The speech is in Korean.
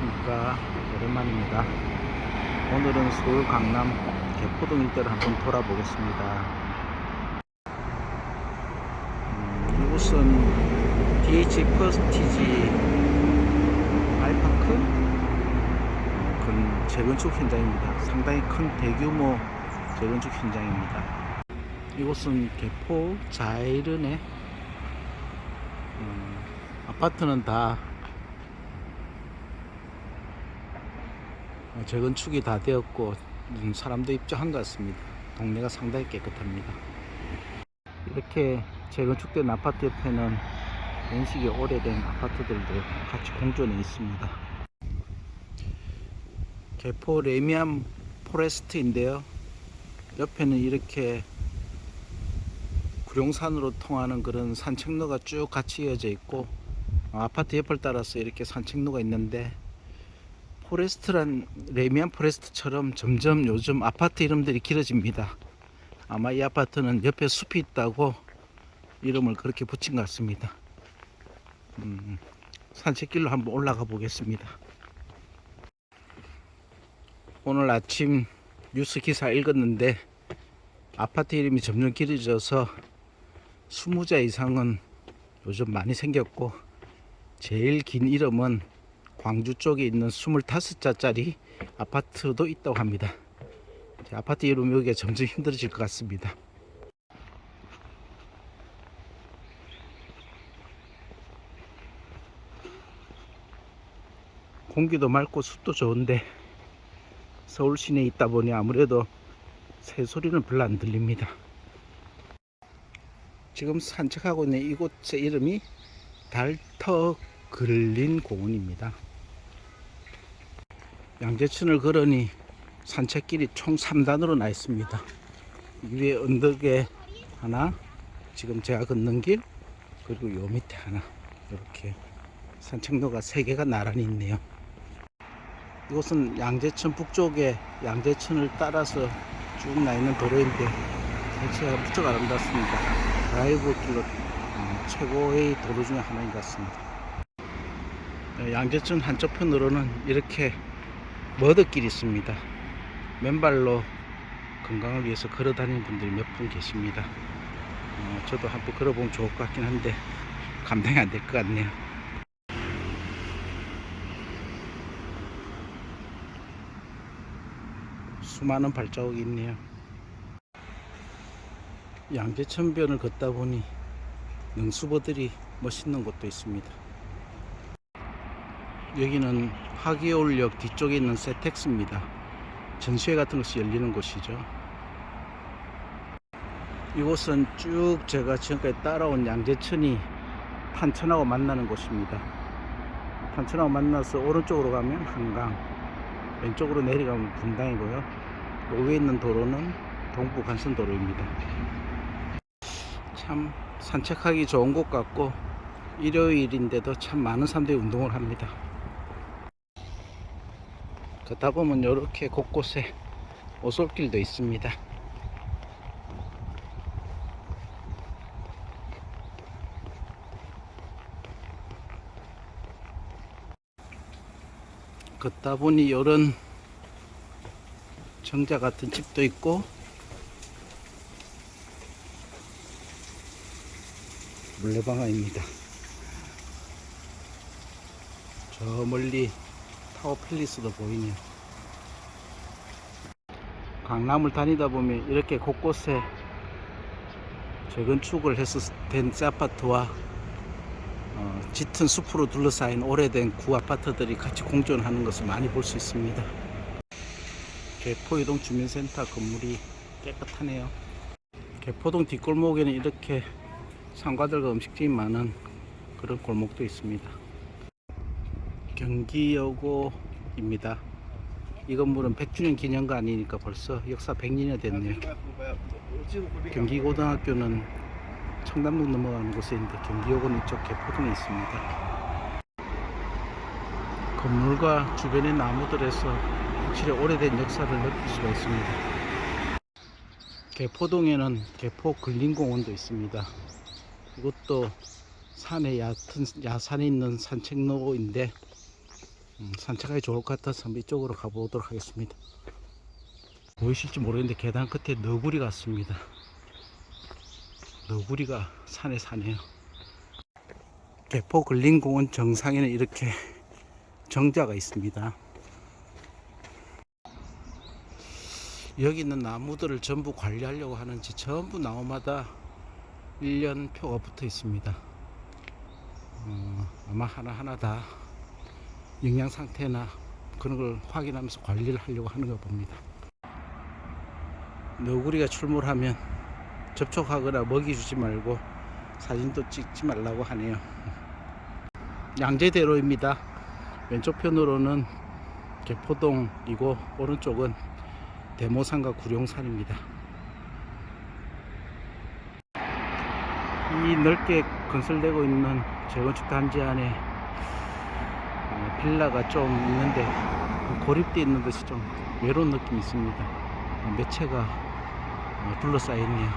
안녕하십니까. 오랜만입니다. 오늘은 서울 강남 개포동 일대를 한번 돌아보겠습니다. 음, 이곳은 DH 퍼스티지 아이파크? 그 재건축 현장입니다. 상당히 큰 대규모 재건축 현장입니다. 이곳은 개포 자이른의 음, 아파트는 다 재건축이 다 되었고 음, 사람도 입주한 것 같습니다. 동네가 상당히 깨끗합니다. 이렇게 재건축된 아파트 옆에는 연식이 오래된 아파트들도 같이 공존해 있습니다. 개포 레미안 포레스트인데요. 옆에는 이렇게 구룡산으로 통하는 그런 산책로가 쭉 같이 이어져 있고 어, 아파트 옆을 따라서 이렇게 산책로가 있는데 포레스트란 레미안 포레스트처럼 점점 요즘 아파트 이름들이 길어집니다. 아마 이 아파트는 옆에 숲이 있다고 이름을 그렇게 붙인 것 같습니다. 음, 산책길로 한번 올라가 보겠습니다. 오늘 아침 뉴스 기사 읽었는데 아파트 이름이 점점 길어져서 20자 이상은 요즘 많이 생겼고 제일 긴 이름은 광주 쪽에 있는 25자짜리 아파트도 있다고 합니다. 아파트 이름 여기가 점점 힘들어질 것 같습니다. 공기도 맑고 숲도 좋은데 서울 시내에 있다 보니 아무래도 새소리는 별로 안 들립니다. 지금 산책하고 있는 이곳의 이름이 달터 그린 공원입니다. 양재천을 걸으니 산책길이 총 3단으로 나 있습니다. 위에 언덕에 하나, 지금 제가 걷는 길, 그리고 요 밑에 하나, 이렇게 산책로가 3개가 나란히 있네요. 이곳은 양재천 북쪽에 양재천을 따라서 쭉 나 있는 도로인데 전체가 무척 아름답습니다. 드라이브 길로 음, 최고의 도로 중에 하나인 것 같습니다. 네, 양재천 한쪽 편으로는 이렇게 머드길이 있습니다. 맨발로 건강을 위해서 걸어 다니는 분들이 몇 분 계십니다. 어, 저도 한번 걸어보면 좋을 것 같긴 한데 감당이 안 될 것 같네요. 수많은 발자국이 있네요. 양재천변을 걷다 보니 능수보들이 멋있는 곳도 있습니다. 여기는 하기올역 뒤쪽에 있는 세텍스입니다. 전시회 같은 것이 열리는 곳이죠. 이곳은 쭉 제가 지금까지 따라온 양재천이 탄천하고 만나는 곳입니다. 탄천하고 만나서 오른쪽으로 가면 한강, 왼쪽으로 내려가면 분당이고요. 그 위에 있는 도로는 동부 간선도로입니다. 참 산책하기 좋은 곳 같고 일요일인데도 참 많은 사람들이 운동을 합니다. 걷다 보면 이렇게 곳곳에 오솔길도 있습니다. 걷다 보니 이런 정자 같은 집도 있고 물레방아입니다. 저 멀리 타워 팰리스도 보이네요. 강남을 다니다 보면 이렇게 곳곳에 재건축을 해서 된새 아파트와 어, 짙은 숲으로 둘러싸인 오래된 구 아파트들이 같이 공존하는 것을 많이 볼 수 있습니다. 개포이동 주민센터 건물이 깨끗하네요. 개포동 뒷골목에는 이렇게 상가들과 음식점이 많은 그런 골목도 있습니다. 경기여고입니다. 이 건물은 100주년 기념가 아니니까 벌써 역사 100년이 됐네요. 경기고등학교는 청담동 넘어가는 곳에 있는데 경기여고는 이쪽 개포동에 있습니다. 건물과 주변의 나무들에서 확실히 오래된 역사를 느낄 수가 있습니다. 개포동에는 개포 근린공원도 있습니다. 이것도 산에 얕은 야산에 있는 산책로인데 음, 산책하기 좋을 것 같아서 한번 이쪽으로 가보도록 하겠습니다. 보이실지 모르겠는데 계단 끝에 너구리 같습니다. 너구리가 산에 사네요. 개포 근린공원 정상에는 이렇게 정자가 있습니다. 여기 있는 나무들을 전부 관리하려고 하는지 전부 나무마다 1년 표가 붙어 있습니다. 어, 아마 하나하나 다 영양 상태나 그런 걸 확인하면서 관리를 하려고 하는 거 봅니다. 너구리가 출몰하면 접촉하거나 먹이 주지 말고 사진도 찍지 말라고 하네요. 양재대로입니다. 왼쪽 편으로는 개포동이고 오른쪽은 대모산과 구룡산입니다. 이 넓게 건설되고 있는 재건축 단지 안에 어, 빌라가 좀 있는데 고립되어 있는 것이 좀 외로운 느낌이 있습니다. 채가 어, 둘러싸여 있네요.